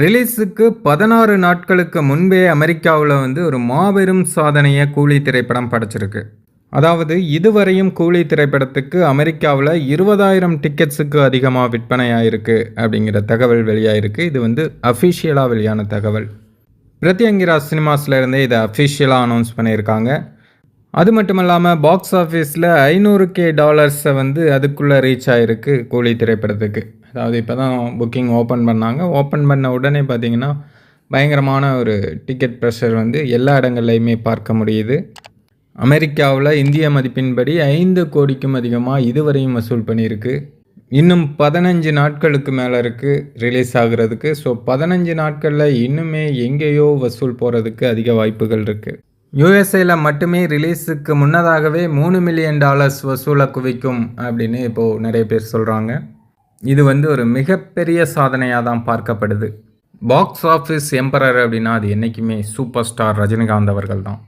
ரிலீஸுக்கு பதினாறு நாட்களுக்கு முன்பே அமெரிக்காவில் வந்து ஒரு மாபெரும் சாதனையை கூலி திரைப்படம் படைச்சிருக்கு. அதாவது இதுவரையும் கூலி திரைப்படத்துக்கு அமெரிக்காவில் இருபதாயிரம் டிக்கெட்ஸுக்கு அதிகமாக விற்பனை ஆயிருக்கு அப்படிங்கிற தகவல் வெளியாயிருக்கு. இது வந்து அஃபிஷியலாக வெளியான தகவல். பிரத்யங்கிரா சினிமாஸ்ல இருந்தே இதை அஃபிஷியலாக அனௌன்ஸ் பண்ணியிருக்காங்க. அது மட்டும் இல்லாமல் பாக்ஸ் ஆஃபீஸில் ஐநூறு கே டாலர்ஸை வந்து அதுக்குள்ளே ரீச் ஆகிருக்கு கூலி திரைப்படத்துக்கு. அதாவது இப்போ தான் புக்கிங் ஓப்பன் பண்ணாங்க. ஓப்பன் பண்ண உடனே பார்த்தீங்கன்னா பயங்கரமான ஒரு டிக்கெட் ப்ரெஷர் வந்து எல்லா இடங்கள்லையுமே பார்க்க முடியுது. அமெரிக்காவில் இந்திய மதிப்பின்படி ஐந்து கோடிக்கும் அதிகமாக இதுவரையும் வசூல் பண்ணியிருக்கு. இன்னும் பதினஞ்சு நாட்களுக்கு மேலே இருக்குது ரிலீஸ் ஆகுறதுக்கு. ஸோ பதினஞ்சு நாட்களில் இன்னுமே எங்கேயோ வசூல் போகிறதுக்கு அதிக வாய்ப்புகள் இருக்குது யூஎஸ்ஏல மட்டுமே ரிலீஸுக்கு முன்னதாகவே மூணு மில்லியன் டாலர்ஸ் வசூலை குவிக்கும் அப்படின்னு இப்போது நிறைய பேர் சொல்கிறாங்க இது வந்து ஒரு மிகப்பெரிய சாதனையாக தான் பார்க்கப்படுது. பாக்ஸ் ஆஃபீஸ் எம்பரர் அப்படின்னா அது என்றைக்குமே சூப்பர் ஸ்டார் ரஜினிகாந்த் அவர்கள் தான்.